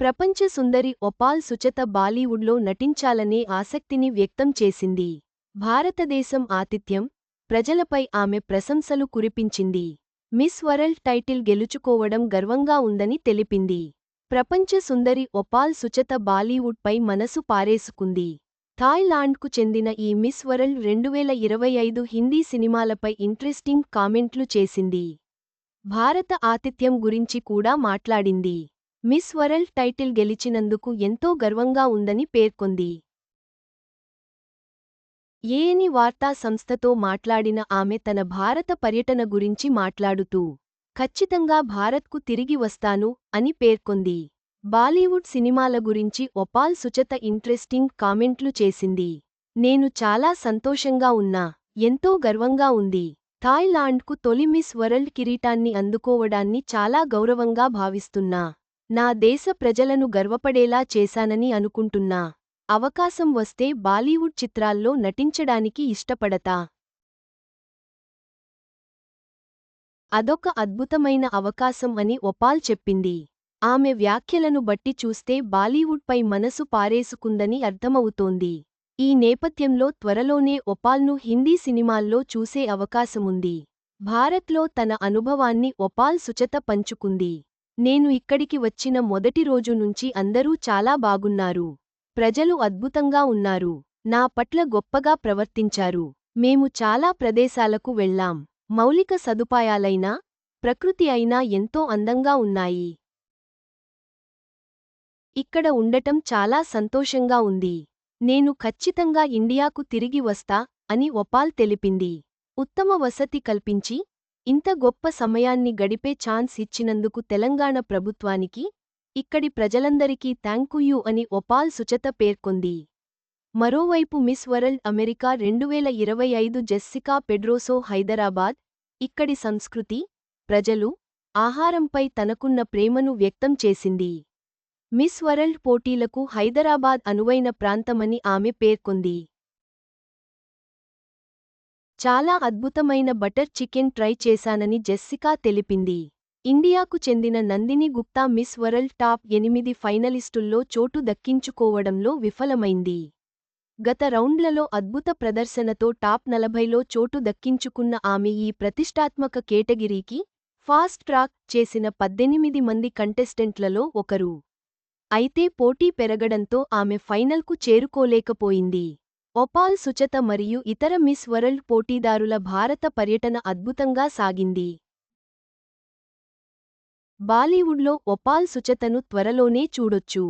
ప్రపంచ సుందరి ఒపాల్ సుచత బాలీవుడ్లో నటించాలనే ఆసక్తిని వ్యక్తం చేసింది. భారతదేశం ఆతిథ్యం ప్రజలపై ఆమె ప్రశంసలు కురిపించింది. మిస్ వరల్డ్ టైటిల్ గెలుచుకోవడం గర్వంగా ఉందని తెలిపింది. ప్రపంచ సుందరి ఒపాల్ సుచత బాలీవుడ్పై మనసు పారేసుకుంది. థాయ్లాండ్కు చెందిన ఈ మిస్ వరల్డ్ రెండువేల ఇరవై ఐదు హిందీ సినిమాలపై ఇంట్రెస్టింగ్ కామెంట్లు చేసింది. భారత ఆతిథ్యం గురించి కూడా మాట్లాడింది. మిస్ వరల్డ్ టైటిల్ గెలిచినందుకు ఎంతో గర్వంగా ఉందని పేర్కొంది. ఏఎని వార్తా సంస్థతో మాట్లాడిన ఆమె తన భారత పర్యటన గురించి మాట్లాడుతూ ఖచ్చితంగా భారత్కు తిరిగి వస్తాను అని పేర్కొంది. బాలీవుడ్ సినిమాల గురించి ఒపాల్ సుచత ఇంట్రెస్టింగ్ కామెంట్లు చేసింది. నేను చాలా సంతోషంగా ఉన్నా ఎంతో గర్వంగా ఉంది. థాయిలాండ్కు తొలి మిస్ వరల్డ్ కిరీటాన్ని అందుకోవడాన్ని చాలా గౌరవంగా భావిస్తున్నా. నా దేశ ప్రజలను గర్వపడేలా చేశానని అనుకుంటున్నా. అవకాశం వస్తే బాలీవుడ్ చిత్రాల్లో నటించడానికి ఇష్టపడతా. అదొక అద్భుతమైన అవకాశం అని ఒపాల్ చెప్పింది. ఆమె వ్యాఖ్యలను బట్టి చూస్తే బాలీవుడ్పై మనసు పారేసుకుందని అర్థమవుతోంది. ఈ నేపథ్యంలో త్వరలోనే ఒపాల్ను హిందీ సినిమాల్లో చూసే అవకాశముంది. భారత్లో తన అనుభవాన్ని ఒపాల్ సుచత పంచుకుంది. నేను ఇక్కడికి వచ్చిన మొదటి రోజు నుంచి అందరూ చాలా బాగున్నారు. ప్రజలు అద్భుతంగా ఉన్నారు. నా పట్ల గొప్పగా ప్రవర్తించారు. మేము చాలా ప్రదేశాలకు వెళ్ళాం మౌలిక సదుపాయాలైనా ప్రకృతి అయినా ఎంతో అందంగా ఉన్నాయి. ఇక్కడ ఉండటం చాలా సంతోషంగా ఉంది. నేను ఖచ్చితంగా ఇండియాకు తిరిగి వస్తా అని ఒపాల్ తెలిపింది. ఉత్తమ వసతి కల్పించి ఇంత గొప్ప సమయాన్ని గడిపే ఛాన్స్ ఇచ్చినందుకు తెలంగాణ ప్రభుత్వానికి ఇక్కడి ప్రజలందరికీ థ్యాంకుయూ అని ఒపాల్ సుచత పేర్కొంది. మరోవైపు మిస్ వరల్డ్ అమెరికా రెండువేల ఇరవై ఐదు జెస్సికా పెడ్రోసో హైదరాబాద్ ఇక్కడి సంస్కృతి ప్రజలు ఆహారంపై తనకున్న ప్రేమను వ్యక్తం చేసింది. మిస్ వరల్డ్ పోటీలకు హైదరాబాద్ అనువైన ప్రాంతమని ఆమె పేర్కొంది. చాలా అద్భుతమైన బటర్ చికెన్ ట్రై చేశానని జెస్సికా తెలిపింది. ఇండియాకు చెందిన Nandini Gupta Miss World top ఎనిమిది ఫైనలిస్టుల్లో చోటు దక్కించుకోవడంలో విఫలమైంది. గత రౌండ్లలో అద్భుత ప్రదర్శనతో టాప్ నలభైలో చోటు దక్కించుకున్న ఆమె ఈ ప్రతిష్టాత్మక కేటగిరీకి ఫాస్ట్ ట్రాక్ చేసిన పద్దెనిమిది మంది కంటెస్టెంట్లలో ఒకరు. అయితే పోటీ పెరగడంతో ఆమె ఫైనల్కు చేరుకోలేకపోయింది. ఒపాల్ సుచత మరియు ఇతర మిస్ వరల్డ్ పోటీదారుల భారత పర్యటన అద్భుతంగా సాగింది. బాలీవుడ్లో ఒపాల్ సుచతను త్వరలోనే చూడొచ్చు.